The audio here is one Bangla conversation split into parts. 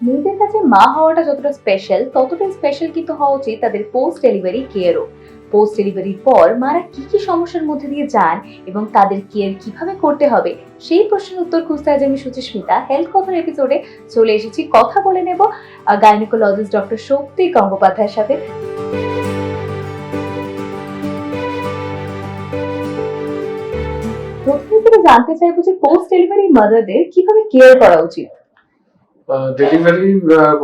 মেয়েদের কাছে মা হওয়াটা যতটা স্পেশাল ততটাই স্পেশাল কিন্তু হওয়া উচিত তাদের পোস্ট ডেলিভারি কেয়ারও পোস্ট ডেলিভারির পর মারা কি কি সমস্যার মধ্যে দিয়ে যান এবং তাদের কেয়ার কীভাবে করতে হবে, সেই প্রশ্নের উত্তর খুঁজতে আজ আমি সুচিস্মিতা হেলথ কথার এপিসোডে চলে এসেছি। কথা বলে নেব গাইনোকোলজিস্ট ডক্টর শক্তি গঙ্গোপাধ্যায়ের সাথে। প্রথমে জানতে চাইব যে পোস্ট ডেলিভারি মাদারদের কীভাবে কেয়ার করা উচিত? ডেলিভারি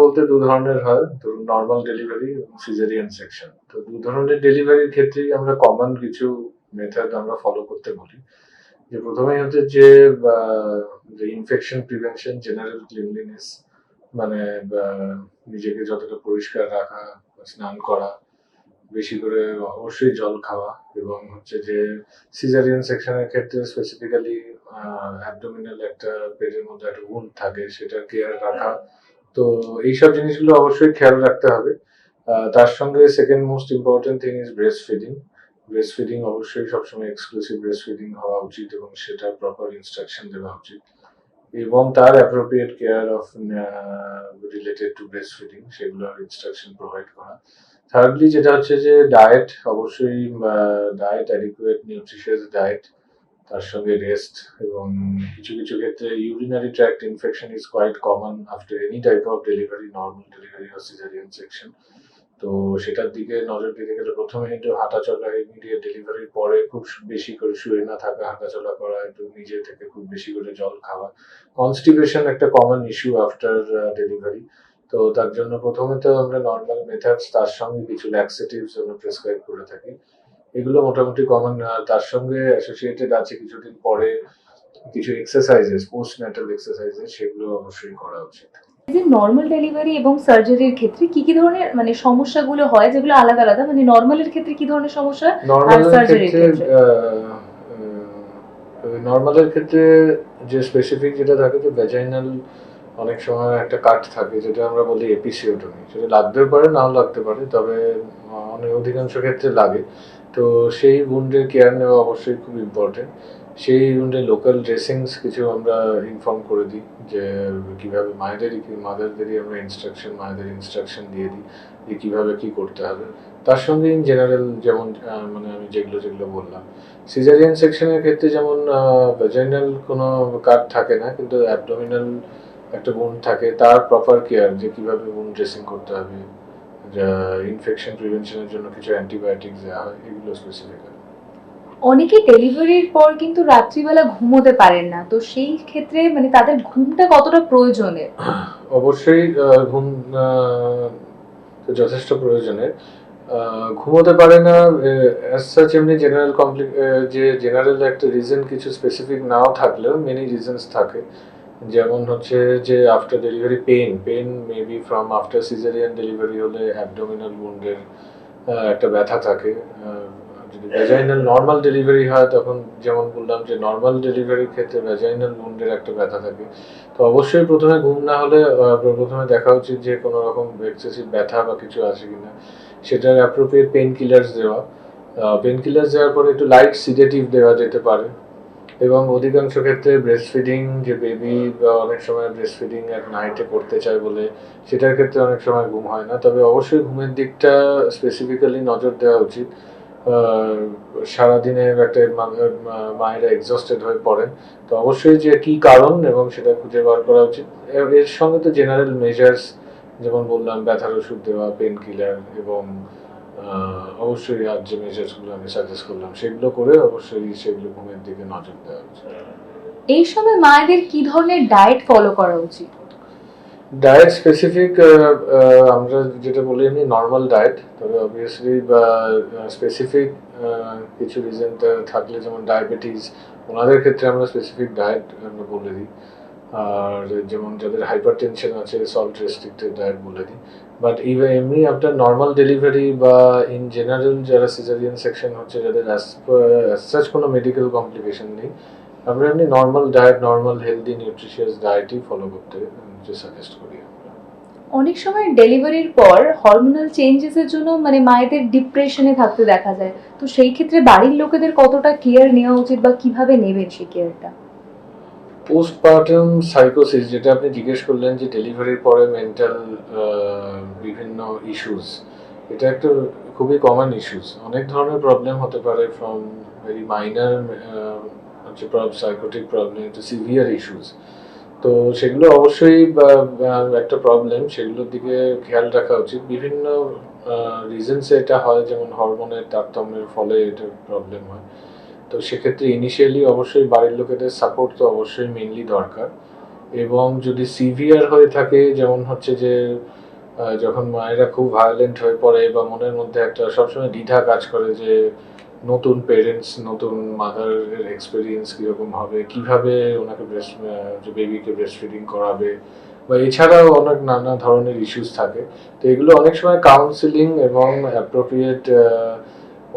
বলতে দু ধরনের হয়। ধরুন নর্মাল ডেলিভারি এবং সিজারিয়ান সেকশন তো দু ধরনের ডেলিভারির ক্ষেত্রেই আমরা কমন কিছু মেথড আমরা ফলো করতে বলি যে প্রথমেই হচ্ছে যে ইনফেকশন প্রিভেনশন জেনারেল ক্লিনলিনেস মানে নিজেকে যতটা পরিষ্কার রাখা, স্নান করা, বেশি করে অবশ্যই জল খাওয়া এবং হচ্ছে যে সিজারিয়ান সেকশনের ক্ষেত্রে স্পেসিফিক্যালি অ্যাবডোমিনাল একটা পেটের মধ্যে একটা উন্ড থাকে, সেটা কেয়ার রাখা। তো এইসব জিনিসগুলো অবশ্যই খেয়াল রাখতে হবে। তার সঙ্গে second most important thing is breast feeding breast feeding অবশ্যই সবসময় এক্সক্লুসিভ ব্রেস্ট ফিডিং হওয়া উচিত এবং সেটা প্রপার ইনস্ট্রাকশন দেওয়া উচিত। এবং তার appropriate care of related to breast feeding সেগুলোর ইনস্ট্রাকশন প্রোভাইড করা। থার্ডলি যেটা হচ্ছে যে ডায়েট অবশ্যই ডায়েট অ্যাডিকুয়েট নিউট্রিশিয়াস ডায়েট তার সঙ্গে রেস্ট এবং কিছু কিছু ক্ষেত্রে urinary tract infection is quite common after any type of delivery normal delivery or caesarean section তো সেটার দিকে নজর দিতে গেলে প্রথমে একটু হাঁটা চলা ইমিডিয়েট ডেলিভারির পরে খুব বেশি করে শুয়ে না থাকা হাঁটা চলা করা, একটু নিজে থেকে খুব বেশি করে জল খাওয়া। কনস্টিপেশন একটা কমন ইস্যু আফটার ডেলিভারি তো তার জন্য প্রথমে তো আমরা নর্মাল মেথডস তার সঙ্গে কিছু ল্যাক্সেটিভস আমরা প্রেসক্রাইব করে থাকি। এগুলো মোটামুটি কমন তার সঙ্গে অ্যাসোসিয়েটেড আছে কিছুদিন পরে কিছু এক্সারসাইজেস পোস্ট ন্যাটাল এক্সারসাইজেস সেগুলো অবশ্যই করা উচিত। যে নর্মাল ডেলিভারি এবং সার্জারির ক্ষেত্রে কি কি ধরনের মানে সমস্যাগুলো হয় যেগুলো আলাদা আলাদা? মানে নর্মালের ক্ষেত্রে কি ধরনের সমস্যা নর্মালের surgery র ক্ষেত্রে ক্ষেত্রে? নর্মালের ক্ষেত্রে যে স্পেসিফিক যেটা থাকে যে ভ্যাজাইনাল অনেক সময় একটা কাট থাকে যেটা আমরা বলি এপিসিওটমি সেটা লাগতেও পারে নাও লাগতে পারে তবে অনেক অধিকাংশ ক্ষেত্রে লাগে। তো সেই উন্ডের কেয়ার নেওয়া অবশ্যই খুব ইম্পর্টেন্ট সেই উন্ডে লোকাল ড্রেসিংস কিছু আমরা ইনফর্ম করে দিই যে কীভাবে মায়েদেরই মাদারদেরই আমরা ইনস্ট্রাকশন মায়েদের ইনস্ট্রাকশন দিয়ে দিই যে কীভাবে কি করতে হবে। তার সঙ্গে ইন জেনারেল যেমন মানে আমি যেগুলো যেগুলো বললাম। সিজারিয়ান সেকশনের ক্ষেত্রে যেমন ভেজাইনাল কোনো কাট থাকে না, কিন্তু অ্যাবডোমিনাল একটা বোন থাকে, তার প্রপার কেয়ার যে কীভাবে বোন ড্রেসিং করতে হবে। ইনফেকশন প্রিভেনশনের জন্য কিছু অ্যান্টিবায়োটিক্স দেওয়া হয়। এগুলো স্পেসিফিক অনেকে ডেলিভারির পর কিন্তু রাত্রিবেলা ঘুমোতে পারেন না। তো সেই ক্ষেত্রে মানে তাদের ঘুমটা কতটা প্রয়োজনের? অবশ্যই ঘুম তো যথেষ্ট প্রয়োজনের। ঘুমোতে পারে না অ্যাজ সাচ এমনি জেনারেল কমপ্লি যে জেনারেল একটা রিজন কিছু স্পেসিফিক নাও থাকলেও মেনি রিজনস থাকে। যেমন হচ্ছে যে after delivery pain pain maybe from after caesarean delivery হলে অ্যাবডোমিনাল উন্ডের একটা ব্যথা থাকে। যদি ভ্যাজাইনাল নর্মাল ডেলিভারি হয়, তখন যেমন বললাম যে নর্মাল ডেলিভারির ক্ষেত্রে ভ্যাজাইনাল উন্ডের একটা ব্যথা থাকে। তো অবশ্যই প্রথমে ঘুম না হলে প্রথমে দেখা উচিত যে কোনো রকম এক্সেসিভ ব্যথা বা কিছু আছে কিনা। সেটার অ্যাপ্রোপ্রিয়েট পেন কিলার্স দেওয়া। পেন কিলার্স দেওয়ার পরে একটু লাইট সিডেটিভ দেওয়া যেতে পারে। এবং অধিকাংশ ক্ষেত্রে ব্রেস্ট ফিডিং যে বেবি বা অনেক সময় ব্রেস্ট ফিডিং এক নাইটে করতে চায় বলে, সেটার ক্ষেত্রে অনেক সময় ঘুম হয় না। তবে অবশ্যই ঘুমের দিকটা স্পেসিফিক্যালি নজর দেওয়া উচিত। সারাদিনে একটা মায়েরা এক্সস্টেড হয়ে পড়েন। তো অবশ্যই যে কি কারণ এবং সেটা খুঁজে বার করা উচিত। এর সঙ্গে তো জেনারেল মেজার্স যেমন বললাম, ব্যথার ওষুধ দেওয়া পেন কিলার এবং অবশ্যই আর যে মেজার্সগুলো আমি সাজেস্ট করলাম সেগুলো করে অবশ্যই সেগুলো ঘুমের দিকে নজর দেওয়া উচিত। এই সময় মায়েদের কি ধরনের ডায়েট ফলো করা উচিত? ডায়েট স্পেসিফিক আমরা যেটা বলি এমনি নর্মাল ডায়েট তবে অবভিয়াসলি বা স্পেসিফিক কিছু রিজন থাকলে যেমন ডায়াবেটিস ওনাদের ক্ষেত্রে আমরা স্পেসিফিক ডায়েট আমরা বলে দিই। আর যেমন যাদের হাইপার টেনশন আছে সল্ট রেস্ট্রিক্টেড ডায়েট বলে দিই। বাট ইভেন এমনি আফটার নর্মাল ডেলিভারি বা ইন জেনারেল যারা সিজারিয়ান সেকশন হচ্ছে, যাদের সাচ কোনো মেডিকেল কমপ্লিকেশন নেই, আমরা এমনি normal diet normal healthy nutritious ডায়েটই follow করতে সাজেস্ট করি অনেক সময় ডেলিভারির পর হরমোনাল চেঞ্জেসের জন্য মানে মায়েদের ডিপ্রেশনে থাকতে দেখা যায়। তো সেই ক্ষেত্রে বাড়ির লোকেদের কতটা কেয়ার নেওয়া উচিত বা কীভাবে নেবেন সেই কেয়ারটা পোস্টপার্টাম সাইকোসিস যেটা আপনি জিজ্ঞেস করলেন যে ডেলিভারির পরে মেন্টাল বিভিন্ন ইস্যুস এটা একটা খুবই কমন ইস্যুস অনেক ধরনের প্রবলেম হতে পারে ফ্রম ভেরি মাইনার হচ্ছে psychotic problem to severe issues তো সেগুলো অবশ্যই একটা প্রবলেম সেগুলোর দিকে খেয়াল রাখা উচিত। বিভিন্ন রিজনসে এটা হয়, যেমন হরমোনের তারতম্যের ফলে এটা প্রবলেম হয়। তো সেক্ষেত্রে ইনিশিয়ালি অবশ্যই বাড়ির লোকেদের সাপোর্ট তো অবশ্যই মেনলি দরকার। এবং যদি সিভিয়ার হয়ে থাকে, যেমন হচ্ছে যে যখন মায়েরা খুব ভায়োলেন্ট হয়ে পড়ে বা মনের মধ্যে একটা সবসময় দ্বিধা কাজ করে যে, নতুন পেরেন্টস নতুন মাদারের এক্সপিরিয়েন্স কীরকম হবে, কীভাবে ওনাকে ব্রেস্ট যে বেবিকে ব্রেস্ট ফিডিং করাবে, বা এছাড়াও অনেক নানা ধরনের ইস্যুস থাকে। তো এগুলো অনেক সময় কাউন্সিলিং এবং অ্যাপ্রোপ্রিয়েট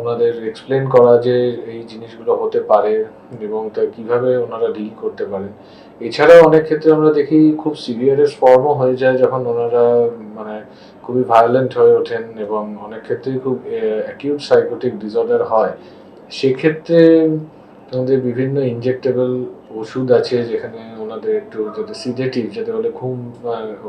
ওনাদের এক্সপ্লেন করা যে এই জিনিসগুলো হতে পারে এবং তা কীভাবে ওনারা ডিল করতে পারেন এছাড়াও অনেক ক্ষেত্রে আমরা দেখি খুব সিভিয়ারেস্ট ফর্মও হয়ে যায় যখন ওনারা মানে খুবই ভায়োলেন্ট হয়ে ওঠেন এবং অনেক ক্ষেত্রেই খুব অ্যাকিউট সাইকোটিক ডিসঅর্ডার হয়। সেক্ষেত্রে আমাদের বিভিন্ন ইনজেক্টেবল ওষুধ আছে যেখানে ওনাদের একটু যাতে সিডেটিভ যাতে বলে ঘুম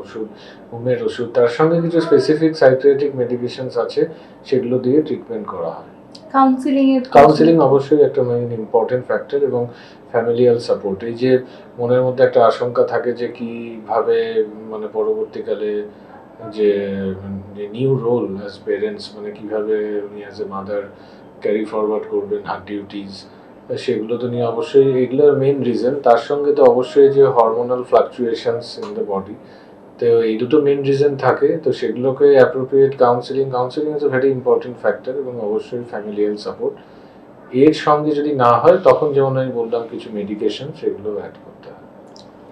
ওষুধ, ঘুমের ওষুধ। তার সঙ্গে কিছু স্পেসিফিক সাইক্রেটিক মেডিকেশনস আছে, সেগুলো দিয়ে ট্রিটমেন্ট করা হয়। কাউন্সিলিং এর কাউন্সিলিং অবশ্যই একটা মেইন ইম্পর্টেন্ট ফ্যাক্টর এবং ফ্যামিলিয়াল সাপোর্ট এই যে মনের মধ্যে একটা আশঙ্কা থাকে যে কীভাবে মানে পরবর্তীকালে যে নিউ রোল অ্যাজ পেরেন্টস মানে কীভাবে উনি as a mother carry forward করবেন হার ডিউটিস সেগুলো তো নিয়ে অবশ্যই এগুলোর মেইন রিজন তার সঙ্গে তো অবশ্যই যে hormonal fluctuations in the body তো এই দুটো মেন রিজন থাকে তো সেগুলোকে appropriate counselling counselling is very important factor এবং অবশ্যই ফ্যামিলিয়াল সাপোর্ট এর সঙ্গে যদি না হয় তখন যেমন আমি বললাম কিছু মেডিকেশন সেগুলো অ্যাড করতে হয়।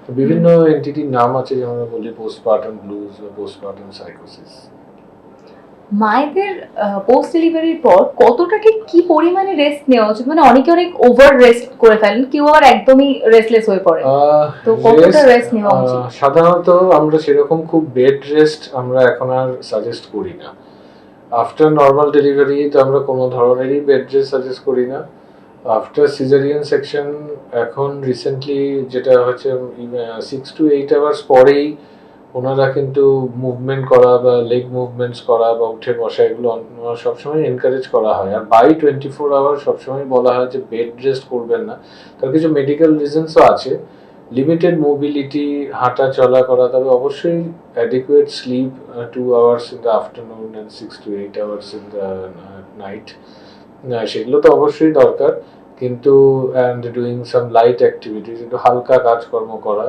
তো বিভিন্ন এন্টিটির নাম আছে যেমন বলি পোস্টপার্টাম ব্লুজ বা পোস্টপার্টাম সাইকোসিস মায়েদের পোস্ট ডেলিভারির পর কতটা ঠিক কি পরিমাণে রেস্ট নেওয়া উচিত? মানে অনেকে অনেক ওভার রেস্ট করে ফেলেন কেউ আবার একদমই রেস্টলেস হয়ে পড়ে। তো কতটা rest নেওয়া উচিত? সাধারণত আমরা সেরকম খুব বেড রেস্ট আমরা এখন আর সাজেস্ট করি না। আফটার নর্মাল ডেলিভারি তো আমরা কোনো ধরনেরই বেড রেস্ট সাজেস্ট করি না। আফটার সিজারিয়ান সেকশন এখন রিসেন্টলি যেটা হচ্ছে সিক্স টু এইট আওয়ার্স পরেই ওনারা কিন্তু মুভমেন্ট করা বা লেগ মুভমেন্টস করা বা উঠে বসা, এগুলো সবসময় এনকারেজ করা হয়। আর বাই টোয়েন্টি ফোর আওয়ার সবসময় বলা হয় যে বেড রেস্ট করবেন না। তার কিছু মেডিকেল রিজনসও আছে। লিমিটেড মোবিলিটি হাঁটা চলা করা, তবে অবশ্যই adequate sleep two hours in the afternoon and six to eight hours in the night সেগুলো তো অবশ্যই দরকার। কিন্তু and doing some light activities একটু হালকা কাজকর্ম করা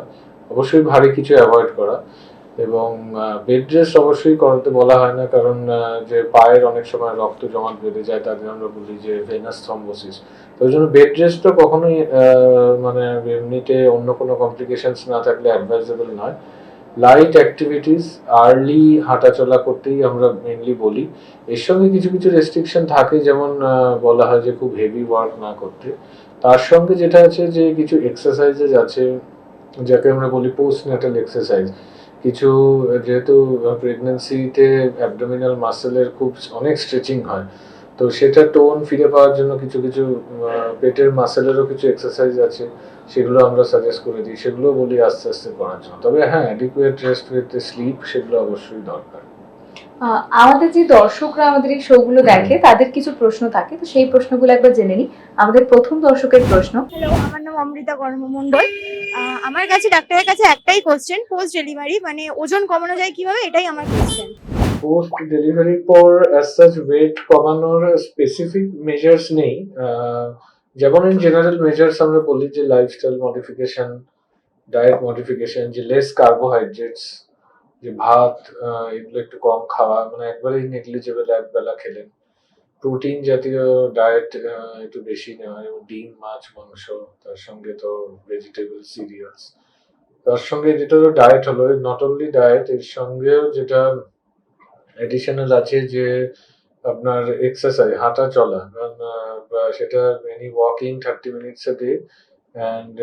অবশ্যই ভারী কিছু অ্যাভয়েড করা। এবং বেড রেস্ট অবশ্যই করাতে বলা হয় না, কারণ যে পায়ের অনেক সময় রক্ত জমাট বেঁধে যায় তাদের আমরা বলি যে ভেনাস থ্রম্বোসিস তো ওই জন্য বেড রেস্টও কখনোই মানে এমনিতে অন্য কোনো কমপ্লিকেশনস না থাকলে অ্যাডভাইজেবল নয়। লাইট অ্যাক্টিভিটিস আর্লি হাঁটাচলা করতেই আমরা মেনলি বলি। এর সঙ্গে কিছু কিছু রেস্ট্রিকশন থাকে, যেমন বলা হয় যে খুব হেভি ওয়ার্ক না করতে। তার সঙ্গে যেটা আছে যে কিছু এক্সারসাইজেস আছে যাকে আমরা বলি পোস্ট ন্যাটাল এক্সারসাইজ কিছু, যেহেতু প্রেগনেন্সিতে অ্যাবডোমিনাল মাসেলের খুব অনেক স্ট্রেচিং হয়, তো সেটা টোন ফিরে পাওয়ার জন্য কিছু কিছু পেটের মাসেলেরও কিছু এক্সারসাইজ আছে, সেগুলো আমরা সাজেস্ট করে দিই। সেগুলো বলি আস্তে আস্তে করার জন্য। তবে হ্যাঁ অ্যাডিকুয়েট রেস্ট উইথ স্লিপ সেগুলো অবশ্যই দরকার। আমাদের যে দর্শকরা আমাদের এই শোগুলো দেখে তাদের কিছু প্রশ্ন থাকে তো সেই প্রশ্নগুলো একবার জেনে নিই। আমাদের প্রথম দর্শকের প্রশ্ন। হ্যালো আমার নাম অমৃতা কর্মমণ্ডল। আমার কাছে ডাক্তারের কাছে একটাই কোশ্চেন পোস্ট ডেলিভারি মানে ওজন কমানো যায় কীভাবে? এটাই আমার কোশ্চেন পোস্ট ডেলিভারির পর অ্যাজ সাচ ওয়েট কমানোর স্পেসিফিক মেজার্স নেই। যেমন ইন জেনারেল মেজার্স আমরা বলি যে লাইফস্টাইল মডিফিকেশন ডায়েট মডিফিকেশন যে লেস কার্বোহাইড্রেটস যে ভাত এগুলো একটু কম খাওয়া মানে একবারেই নেগলিজেবল এক বেলা খেলেন প্রোটিন জাতীয় ডায়েট একটু বেশি নেওয়া, যেমন ডিম, মাছ, মাংস, তার সঙ্গে তো ভেজিটেবল সিরিয়ালস তার সঙ্গে যেটা তো ডায়েট হলো নট অনলি ডায়েট এর সঙ্গেও যেটা এডিশনাল আছে যে আপনার এক্সারসাইজ হাঁটা চলা সেটা any walking thirty minutes a day and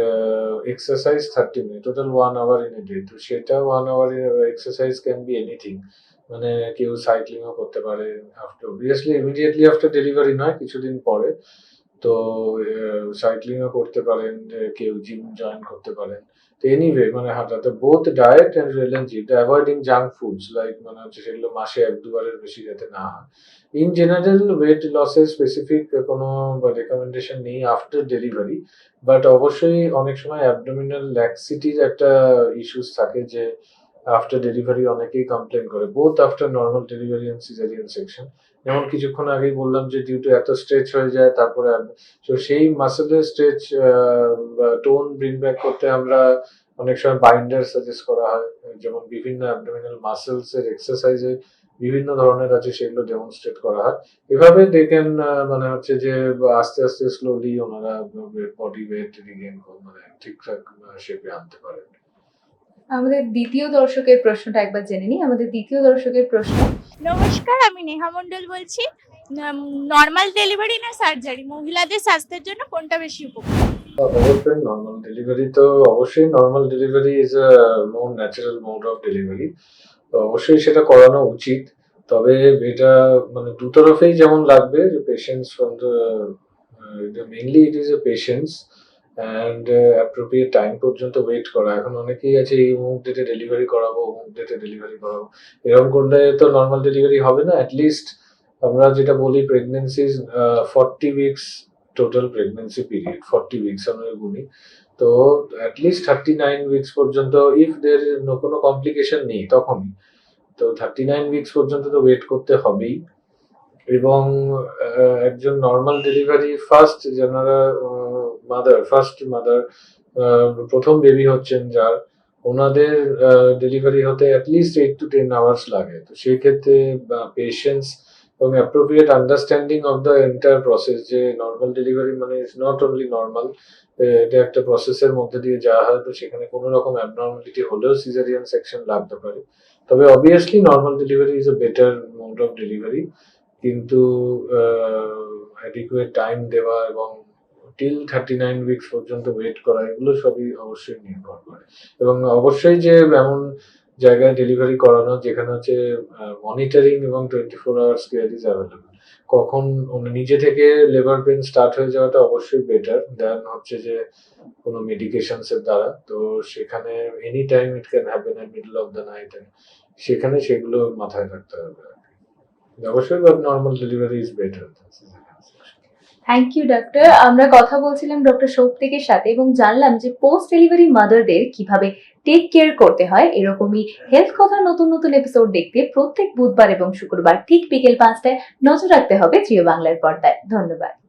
exercise thirty minute total one hour in a day তো সেটা one hour exercise can be anything মানে কেউ সাইক্লিংও করতে পারে after obviously immediately after delivery নয়, কিছুদিন পরে। তো সাইক্লিংও করতে পারেন কেউ জিম জয়েন করতে পারেন। এনিওয়ে মানে হাঁটাতে বোথ ডায়েট অ্যান্ড রিলেন্সি অ্যাভয়েডিং জাঙ্ক ফুডস লাইক মানে হচ্ছে সেগুলো মাসে এক দুবারের বেশি যাতে না হয়। ইন জেনারেল ওয়েট লসের স্পেসিফিক কোনো রেকমেন্ডেশন নেই আফটার ডেলিভারি বাট অবশ্যই অনেক সময় অ্যাবডোমিনাল ল্যাক্সিটির একটা ইস্যুস থাকে যে আফটার ডেলিভারি অনেকেই কমপ্লেন করে both after normal delivery and caesarean section যেমন কিছুক্ষণ আগেই বললাম যে ডিউ টু এত স্ট্রেচ হয়ে যায়, তারপরে তো সেই মাসেলের স্ট্রেচ টোন ব্রিং ব্যাক করতে আমরা অনেক সময় বাইন্ডার সাজেস্ট করা হয়, যেমন বিভিন্ন অ্যাবডোমিনাল মাসেলস এর এক্সারসাইজে বিভিন্ন ধরনের আছে, সেগুলো ডেমনস্ট্রেট করা হয়। এভাবে দেখেন মানে হচ্ছে যে, আস্তে আস্তে স্লোলি ওনারা বডি ওয়েট রিগেন মানে ঠিকঠাক শেপে আনতে পারেন। আমাদের দ্বিতীয় দর্শকের প্রশ্নটা একবার জেনে নিই। আমাদের দ্বিতীয় দর্শকের প্রশ্ন। নমস্কার আমি নেহা মণ্ডল বলছি। নর্মাল ডেলিভারি না সার্জারি মহিলাদের স্বাস্থ্যের জন্য কোনটা বেশি উপকার? অবশ্যই নর্মাল ডেলিভারি তো অবশ্যই normal delivery is a more natural mode of delivery তো অবশ্যই সেটা করানো উচিত। তবে এটা মানে দু তরফেই যেমন লাগবে যে patience from the mainly it is a patience and appropriate time পর্যন্ত ওয়েট করা। এখন অনেকেই আছে, এই অমুক ডেটে ডেলিভারি করাবো অমুক ডেটে ডেলিভারি করাবো। এরকম করলে তো নর্মাল ডেলিভারি হবে না। অ্যাটলিস্ট আমরা যেটা বলি pregnancy forty weeks total pregnancy period forty weeks আমরা গুনি তো at least thirty nine weeks পর্যন্ত ইফ দের কোনো কমপ্লিকেশন নেই তখনই। তো থার্টি নাইন উইকস পর্যন্ত তো ওয়েট করতে হবেই। এবং একজন নর্মাল ডেলিভারি ফার্স্ট যারা মাদার ফার্স্ট মাদার প্রথম বেবি হচ্ছেন যার, ওনাদের ডেলিভারি হতে at least eight to ten hours লাগে। তো সেই ক্ষেত্রে পেশেন্স এবং appropriate understanding of the entire process যে নর্মাল ডেলিভারি মানে ইজ নট অনলি নর্মাল এটা একটা প্রসেসের মধ্যে দিয়ে যাওয়া হয়, তো সেখানে কোনো রকম অ্যাবনর্মালিটি হলেও সিজারিয়ান সেকশন লাগতে পারে। তবে obviously normal delivery is a better mode of delivery কিন্তু অ্যাডিকুয়েট টাইম দেওয়া এবং টিল থার্টি নাইন উইকস পর্যন্ত ওয়েট করা, এগুলো সবই অবশ্যই নির্ভর করে। এবং অবশ্যই যে এমন জায়গায় ডেলিভারি করানো, যেখানে হচ্ছে মনিটরিং এবং twenty four hours care is available কখন নিজে থেকে লেবার পেন স্টার্ট হয়ে যাওয়াটা অবশ্যই বেটার দেন হচ্ছে যে কোনো মেডিকেশনস এর দ্বারা। তো সেখানে any time it can happen at middle of the night সেখানে সেগুলো মাথায় রাখতে হবে। অবশ্যই normal delivery is better thank you doctor আমরা কথা বলছিলাম ডক্টর সৌপ্তিকের সাথে এবং জানলাম যে পোস্ট ডেলিভারি মাদারদের কীভাবে টেক কেয়ার করতে হয়। এরকমই হেলথ কথার নতুন নতুন এপিসোড দেখতে প্রত্যেক বুধবার এবং শুক্রবার ঠিক বিকেল পাঁচটায় নজর রাখতে হবে জিও বাংলার পর্দায়। ধন্যবাদ।